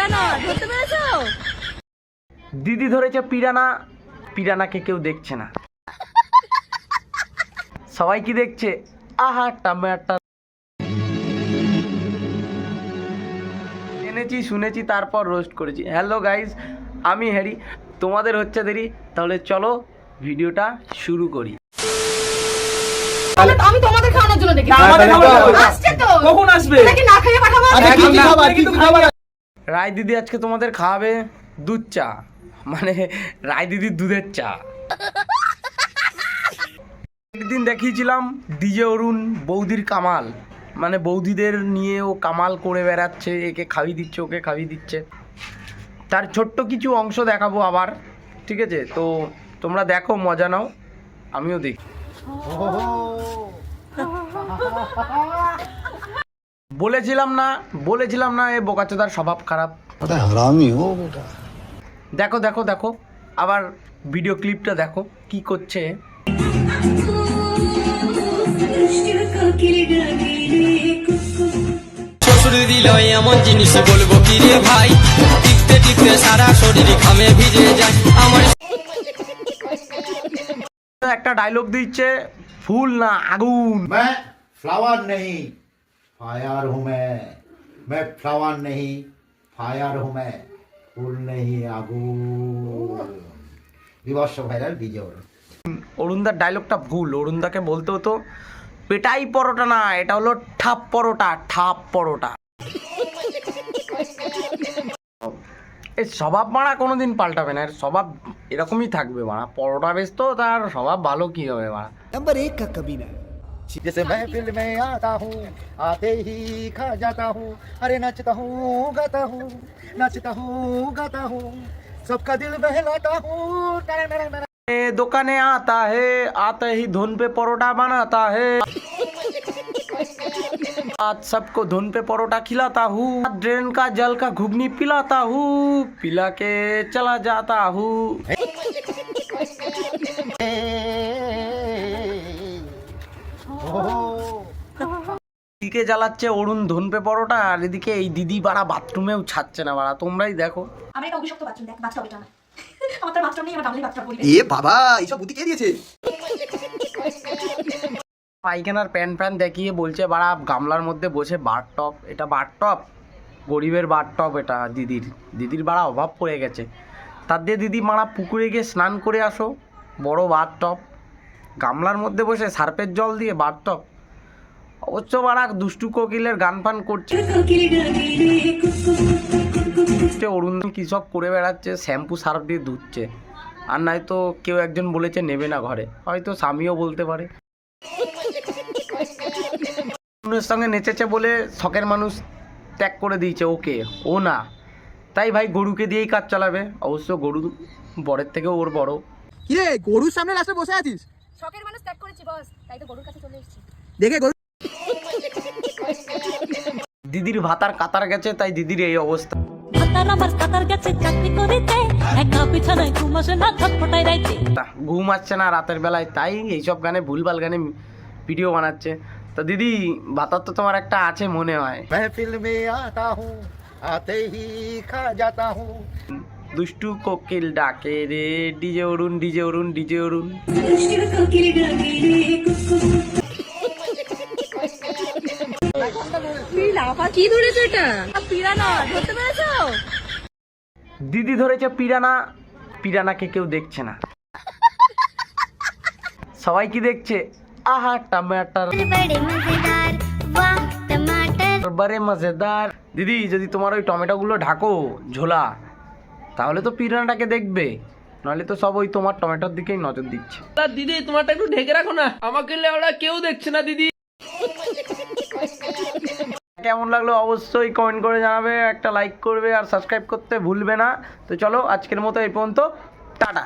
পিরানা ধরতে পেরেছ? দিদি ধরেছে পিরানা পিরানাকে কেউ দেখছে না। সবাই কি দেখছে? আহা টামাটা এনেছি শুনেছি তারপর রোস্ট করেছি। হ্যালো গাইস আমি হ্যারি। তোমাদের হচ্ছে দেরি তাহলে চলো ভিডিওটা শুরু করি। আমি তোমাদের খাওয়ানোর জন্য ডেকেছি আমাদের খাব। আসছে তো। কখন আসবে? নাকি না খাইয়ে পাঠাবো? আচ্ছা কি খাবার? কি কি খাবার রায় দিদি আজকে তোমাদের খাওয়াবে দুধ চা। মানে রায় দিদির দুধের চা। একদিন দেখিয়েছিলাম ডিজে অরুণ বৌদির কামাল। মানে বৌদিদের নিয়ে ও কামাল করে বেড়াচ্ছে একে খাইয়ে দিচ্ছে ওকে খাইয়ে দিচ্ছে। তার ছোট্ট কিছু অংশ দেখাবো আবার ঠিক আছে? তো তোমরা দেখো মজা নাও আমিও দেখি। বলেছিলাম না বলেছিলাম না এ বোকাচোদার স্বভাব খারাপ। দেখো দেখো দেখো আবার ভিডিও ক্লিপটা দেখো কি করছে। এমন জিনিস বলব ভাই? সারা শরীর যায়। একটা ডায়লগ দিচ্ছে ফুল না আগুন। ফ্লাওয়ার নেই। फायर हूँ मैं मैं फ्लावर नहीं फायर हूँ मैं फूल नहीं আগুন বিবর্ষ ভাইরাল বিজয় অরুণদার ডায়লগটা ভুল অরুণদাকে বলতে হতো পেটাই পরোটা না এটা হলো ঠাপ পরোটা ঠাপ পরোটা এই স্বভাব মারা কোনোদিন পাল্টাবে না এর স্বভাব এরকমই থাকবে মারা পরোটা বেশ তো তার স্বভাব ভালো কি হবে মারা नंबर एक का कभी ना जैसे महफिल में आता हूँ आते ही खा जाता हूँ। अरे नचता हूँ गाता हूँ नचता हूँ गाता हूँ। सबका दिल बहलाता हूँ। दुकाने आता है आते ही धुन पे परोठा बनाता है। आज सबको धुन पे परोठा खिलाता हूँ ड्रेन का जल का घुगनी पिलाता हूँ पिला के चला जाता हूँ। দিকে জ্বালাচ্ছে অরুণ ধনপে পরোটা আর এদিকে এই দিদি বাড়া বাথরুমেও ছাড়ছে না বাড়া। তোমরাই দেখো। আমি একটা অভিশপ্ত বাথরুম দেখ বাচ্চা ওটা না। আমার তো বাথরুম নেই আমার ডাবলি বাথরুম এ বাবা এইসব বুদ্ধি কে দিয়েছে? পায়খানার প্যান প্যান দেখিয়ে বলছে বাড়া গামলার মধ্যে বসে বার টপ। এটা বার টপ? গরিবের বার টপ এটা দিদির। দিদির বাড়া অভাব পড়ে গেছে। তার দিয়ে দিদি মারা পুকুরে গিয়ে স্নান করে আসো। বড় বার টপ। গামলার মধ্যে বসে সার্পের জল দিয়ে বার টপ। অবশ্য বাড়া দুষ্টু কোকিলের গান ফান করছে। অরুণ কী সব করে বেড়াচ্ছে শ্যাম্পু সার্ফ দিয়ে ধুচ্ছে। আর নয়তো কেউ একজন বলেছে নেবে না ঘরে। হয়তো স্বামীও বলতে পারে। অরুণের সঙ্গে নেচেছে বলে শখের মানুষ ত্যাগ করে দিয়েছে ওকে ও না। তাই ভাই গরুকে দিয়েই কাজ চালাবে। অবশ্য গরু বরের থেকে ওর বড়। কিরে গরুর সামনে রাস্তায় বসে আছিস? শখের মানুষ ত্যাগ করেছি বস। তাই তো গরুর কাছে চলে এসেছি। দেখে গরু দিদির ভাতার কাতার গেছে তাই দিদির এই অবস্থা। ঘুম আসছে না রাতের বেলায় তাই এইসব গানে ভুলভাল গানে ভিডিও বানাচ্ছে। তো দিদি ভাতার তো তোমার একটা আছে মনে হয়। দুষ্টু কোকিল ডাকে রে DJ Arun DJ Arun DJ Arun. কি এটা পিরানা ধরতে পেরেছ? দিদি ধরেছে পিরানা পিরানাকে কেউ দেখছে না। সবাই কি দেখছে? আহা টমাটার। বারে মজেদার দিদি যদি তোমার ওই টমেটোগুলো ঢাকো ঝোলা তাহলে তো পিরানাটাকে দেখবে। নাহলে তো সব ওই তোমার টমেটোর দিকেই নজর দিচ্ছে। দিদি তোমারটা একটু ঢেকে রাখো না। আমাকে ওরা কেউ দেখছে না দিদি। কেমন লাগল অবশ্যই কমেন্ট করে জানাবে, একটা লাইক করবে আর সাবস্ক্রাইব করতে ভুলবে না। তো চলো আজকের মতো এই পর্যন্ত, টাটা।